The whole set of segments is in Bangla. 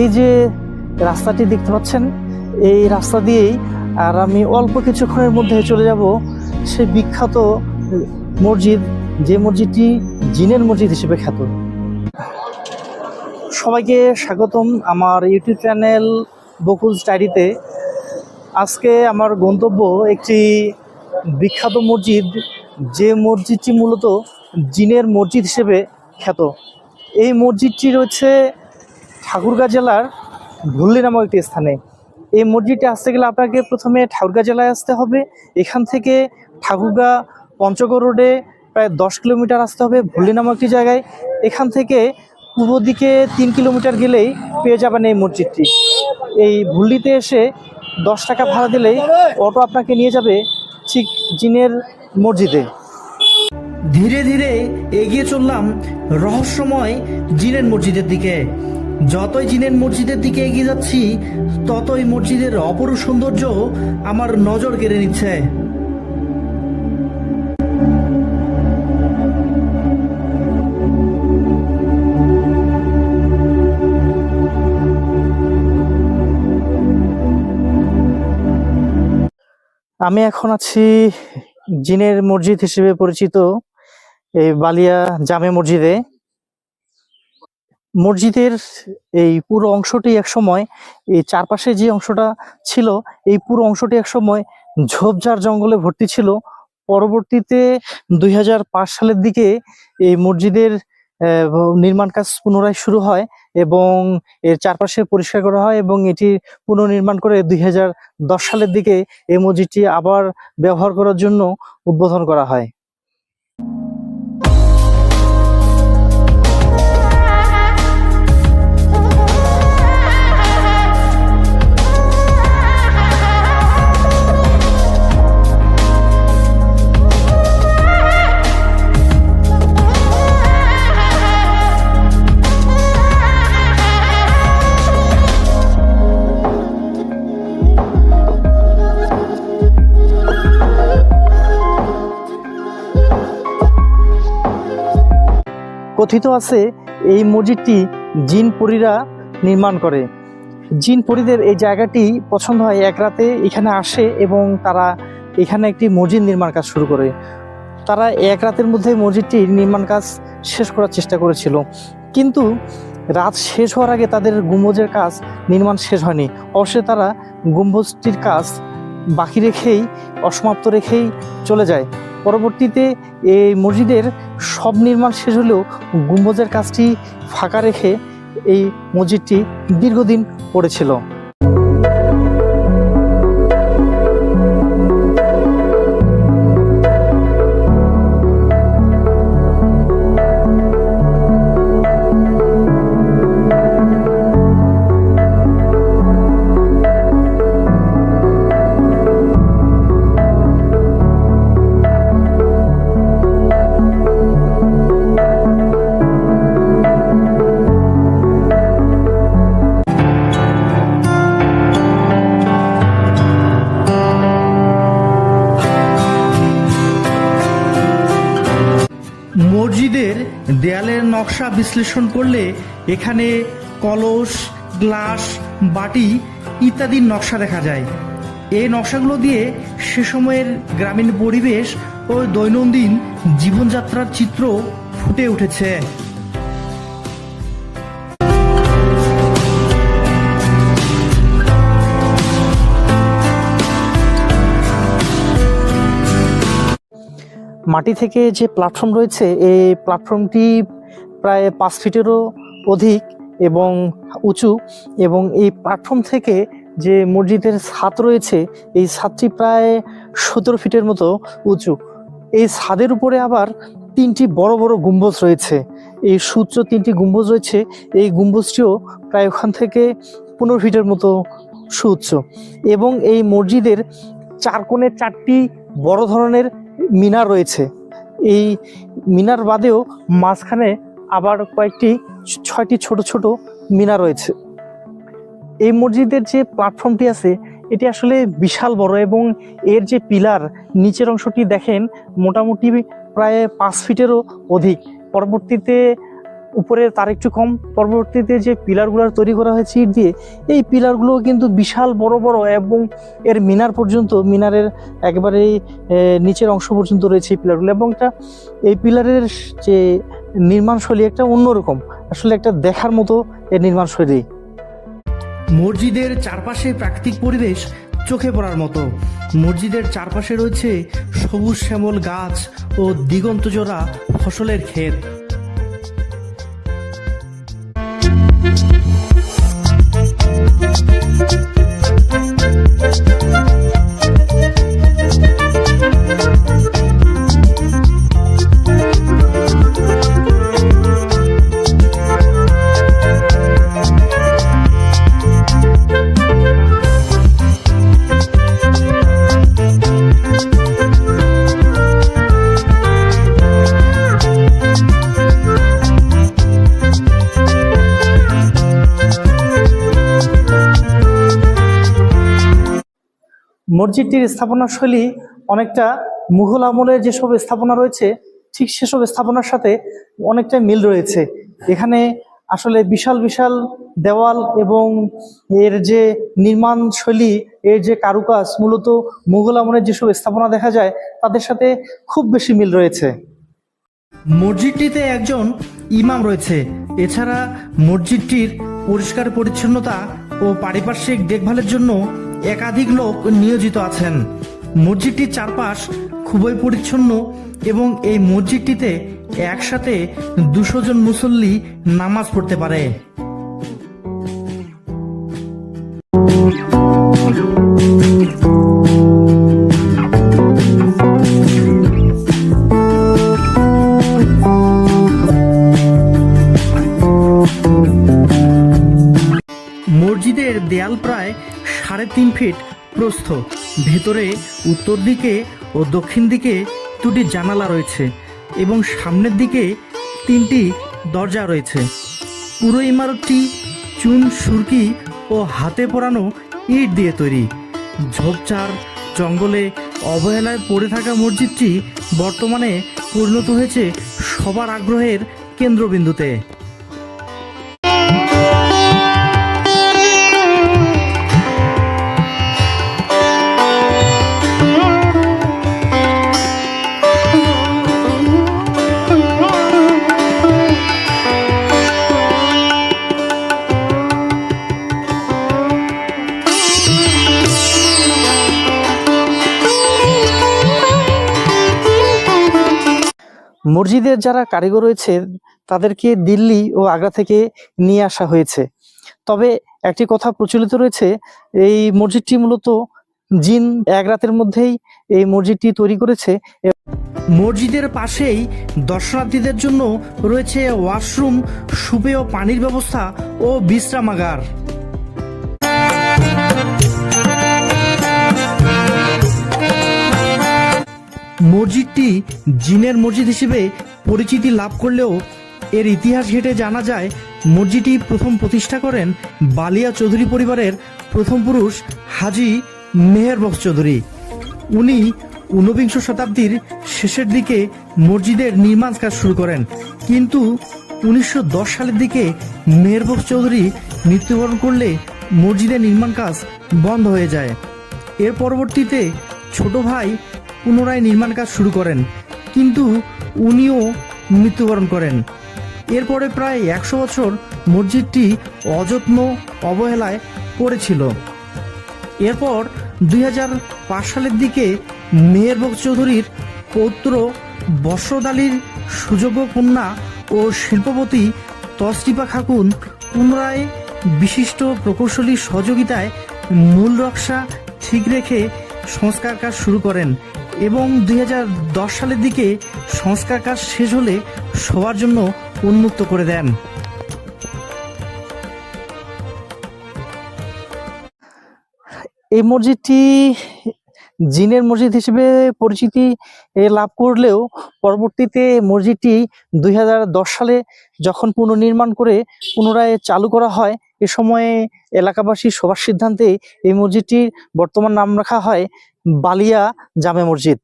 এই যে রাস্তাটি দেখতে পাচ্ছেন, এই রাস্তা দিয়েই আর আমি অল্প কিছুক্ষণের মধ্যে চলে যাব সে বিখ্যাত মসজিদ, যে মসজিদটি জিনের মসজিদ হিসেবে খ্যাত। সবাইকে স্বাগতম আমার ইউটিউব চ্যানেল বকুল স্টাডিতে আজকে আমার গন্তব্য একটি বিখ্যাত মসজিদ, যে মসজিদটি মূলত জিনের মসজিদ হিসেবে খ্যাত। এই মসজিদটি রয়েছে ঠাকুরগাঁ জেলার ভুল্লি নামক একটি স্থানে। এই মসজিদে আসতে গেলে আপনাকে প্রথমে ঠাকুরগাঁ জেলায় আসতে হবে। এখান থেকে ঠাকুরগাঁ পঞ্চগড় রোডে প্রায় দশ কিলোমিটার আসতে হবে, ভুল্লি নামক একটি জায়গায়। এখান থেকে পূর্ব দিকে তিন কিলোমিটার গেলেই পেয়ে যাবেন এই মসজিদটি। এই ভুল্লিতে এসে দশ টাকা ভাড়া দিলেই অটো আপনাকে নিয়ে যাবে ঠিক জিনের মসজিদে। ধীরে ধীরে এগিয়ে চললাম রহস্যময় জিনের মসজিদের দিকে। যতই জিনের মসজিদের দিকে এগিয়ে যাচ্ছি, ততই মসজিদের অপরূপ সৌন্দর্য আমার নজর কেড়ে নিচ্ছে। আমি এখন আছি জিনের মসজিদ হিসেবে পরিচিত, এই বালিয়া জামে মসজিদে। মসজিদের এই পুরো অংশটি একসময় এই চারপাশে যে অংশটা ছিল, এই পুরো অংশটি একসময় ঝোপঝাড় জঙ্গলে ভর্তি ছিল। পরবর্তীতে দুই হাজার পাঁচ সালের দিকে এই মসজিদের নির্মাণ কাজ পুনরায় শুরু হয় এবং এর চারপাশে পরিষ্কার করা হয় এবং এটি পুনর্নির্মাণ করে দুই সালের দিকে এই মসজিদটি আবার ব্যবহার করার জন্য উদ্বোধন করা হয়। কথিত আছে, এই মসজিদটি জিন পরীরা নির্মাণ করে। জিন পরীদের এই জায়গাটি পছন্দ হয় এক রাতে এখানে আসে এবং তারা এখানে একটি মসজিদ নির্মাণ কাজ শুরু করে। তারা এক রাতের মধ্যে মসজিদটির নির্মাণ কাজ শেষ করার চেষ্টা করেছিল। কিন্তু রাত শেষ হওয়ার আগে তাদের গুম্বজের কাজ নির্মাণ শেষ হয়নি। অবশ্যই তারা গম্বুজটির কাজ বাকি রেখেই, অসমাপ্ত রেখেই চলে যায়। পরবর্তীতে এই মসজিদের সব নির্মাণ শেষ হলেও গুম্বজের কাজটি ফাঁকা রেখে এই মসজিদটি দীর্ঘদিন পড়েছিল। দেয়ালের নকশা বিশ্লেষণ করলে এখানে কলস, গ্লাস, বাটি ইত্যাদির নকশা দেখা যায়। এই নকশাগুলো দিয়ে সে সময়ের গ্রামীণ পরিবেশ ও দৈনন্দিন জীবনযাত্রার চিত্র ফুটে উঠেছে। মাটি থেকে যে প্ল্যাটফর্ম রয়েছে, এই প্ল্যাটফর্মটি প্রায় পাঁচ ফিটেরও অধিক এবং উঁচু এবং এই প্ল্যাটফর্ম থেকে যে মসজিদের ছাদ রয়েছে, এই ছাদটি প্রায় সতেরো ফিটের মতো উঁচু। এই ছাদের উপরে আবার তিনটি বড় বড় গম্বুজ রয়েছে। এই সূত্র তিনটি গম্বুজ রয়েছে, এই গম্বুজটিও প্রায় ওখান থেকে পনেরো ফিটের মতো সুউচ্চ এবং এই মসজিদের চার কোণে চারটি বড় ধরনের মিনার রয়েছে। এই মিনার বাদেও মাঝখানে আবার কয়েকটি ছয়টি ছোট ছোট মিনার রয়েছে। এই মসজিদের যে প্ল্যাটফর্মটি আছে, এটি আসলে বিশাল বড় এবং এর যে পিলার, নিচের অংশটি দেখেন মোটামুটি প্রায় পাঁচ ফিটেরও অধিক। পরবর্তীতে উপরে তার একটু কম। পরবর্তীতে যে পিলারগুলো তৈরি করা হয়েছে ইট দিয়ে, এই পিলারগুলো কিন্তু বিশাল বড় বড় এবং এর মিনার পর্যন্ত, মিনারের একেবারে নিচের অংশ পর্যন্ত রয়েছে এই পিলারগুলো। এবং এটা এই পিলারের যে নির্মাণশৈলী একটা অন্যরকম। আসলে একটা দেখার মতো এর নির্মাণশৈলী মসজিদের চারপাশে প্রাকৃতিক পরিবেশ চোখে পড়ার মতো। মসজিদের চারপাশে রয়েছে সবুজ শ্যামল গাছ ও দিগন্তজোড়া ফসলের ক্ষেত। মসজিদটির স্থাপনা শৈলী অনেকটা মুঘল আমলের যেসব স্থাপনা রয়েছে, ঠিক সেসব স্থাপনার সাথে অনেকটা মিল রয়েছে। এখানে আসলে বিশাল বিশাল দেওয়াল এবং এর যে নির্মাণ শৈলী, এর যে কারুকাজ, মূলত মুঘল আমলের যেসব স্থাপনা দেখা যায়, তাদের সাথে খুব বেশি মিল রয়েছে। মসজিদটিতে একজন ইমাম রয়েছে। এছাড়া মসজিদটির পরিষ্কার পরিচ্ছন্নতা ও পারিপার্শ্বিক দেখভালের জন্য একাধিক লোক নিয়োজিত আছেন। মসজিদটির চারপাশ খুবই পরিচ্ছন্ন এবং এই মসজিদটিতে একসাথে দুশো জন মুসল্লি নামাজ পড়তে পারে। মসজিদের দেয়াল প্রায় সাড়ে তিন ফিট প্রস্থ। ভেতরে উত্তর দিকে ও দক্ষিণ দিকে দুটি জানালা রয়েছে এবং সামনের দিকে তিনটি দরজা রয়েছে। পুরো ইমারতটি চুন, সুরকি ও হাতে পোড়ানো ইট দিয়ে তৈরি। ঝোপঝাড়, জঙ্গলে অবহেলায় পড়ে থাকা মসজিদটি বর্তমানে পরিণত হয়েছে সবার আগ্রহের কেন্দ্রবিন্দুতে। মসজিদের যারা কারিগর রয়েছে, তাদেরকে দিল্লি ও আগ্রা থেকে নিয়ে আসা হয়েছে। তবে একটি কথা প্রচলিত রয়েছে, এই মসজিদটি মূলত জিন এক রাতের মধ্যেই এই মসজিদটি তৈরি করেছে। মসজিদের পাশেই দর্শনার্থীদের জন্য রয়েছে ওয়াশরুম, সুপেয় পানির ব্যবস্থা ও বিশ্রামাগার। মসজিদটি জিনের মসজিদ হিসেবে পরিচিতি লাভ করলেও এর ইতিহাস ঘেটে জানা যায়, মসজিদটি প্রথম প্রতিষ্ঠা করেন বালিয়া চৌধুরী পরিবারের প্রথম পুরুষ হাজি মেহেরবক্স চৌধুরী। উনি ঊনবিংশ শতাব্দীর শেষের দিকে মসজিদের নির্মাণ কাজ শুরু করেন। কিন্তু উনিশশো দশ সালের দিকে মেহেরবক্স চৌধুরী মৃত্যুবরণ করলে মসজিদের নির্মাণ কাজ বন্ধ হয়ে যায়। এর পরবর্তীতে ছোট ভাই পুনরায় নির্মাণ কাজ শুরু করেন, কিন্তু উনিও মৃত্যুবরণ করেন। এরপরে প্রায় একশো বছর মসজিদটি অযত্ন অবহেলায় পড়েছিল। এরপর দুই হাজার পাঁচ সালের দিকে মেহেরবক চৌধুরীর পৌত্র বসরত আলীর কন্যা ও শিল্পপতি তসরিপা খাকুন পুনরায় বিশিষ্ট প্রকৌশলীর সহযোগিতায় মূল নকশা ঠিক রেখে সংস্কার কাজ শুরু করেন। এবং দুই হাজার দশ সালের দিকে সংস্কার কাজ শেষ হলে সবার জন্য উন্মুক্ত করে দেন। এই মসজিদটি জিনের মসজিদ হিসেবে পরিচিতি লাভ করলেও পরবর্তীতে মসজিদটি দুই হাজার দশ সালে যখন পুনর্নির্মাণ করে পুনরায় চালু করা হয়, এ সময়ে এলাকাবাসীর সবার সিদ্ধান্তে এই মসজিদটির বর্তমান নাম রাখা হয় বালিয়া জামে মসজিদ।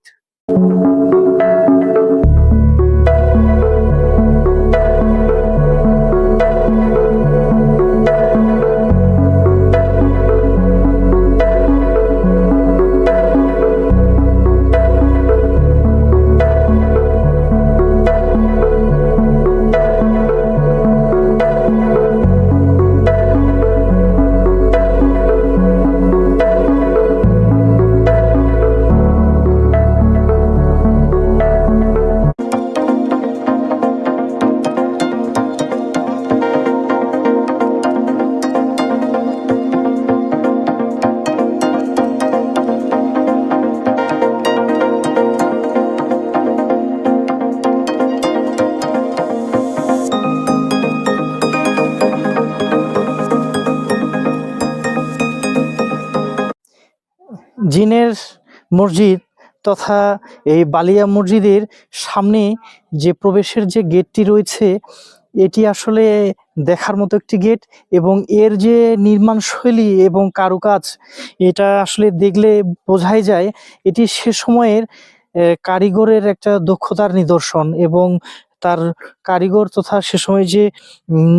জিনের মসজিদ তথা এই বালিয়া মসজিদের সামনে যে প্রবেশের যে গেটটি রয়েছে, এটি আসলে দেখার মতো একটি গেট এবং এর যে নির্মাণ শৈলী এবং কারুকাজ, এটা আসলে দেখলে বোঝাই যায় এটি সে সময়ের কারিগরের একটা দক্ষতার নিদর্শন এবং তার কারিগর তথা সে সময় যে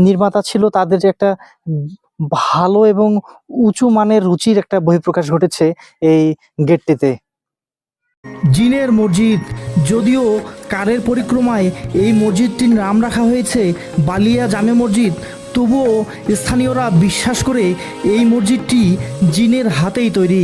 নির্মাতা ছিল তাদের একটা ভালো এবং উঁচু মানের রুচির একটা বহিঃপ্রকাশ ঘটেছে এই গেটটিতে। জিনের মসজিদ, যদিও কারের পরিক্রমায় এই মসজিদটির নাম রাখা হয়েছে বালিয়া জামে মসজিদ, তবুও স্থানীয়রা বিশ্বাস করে এই মসজিদটি জিনের হাতেই তৈরি।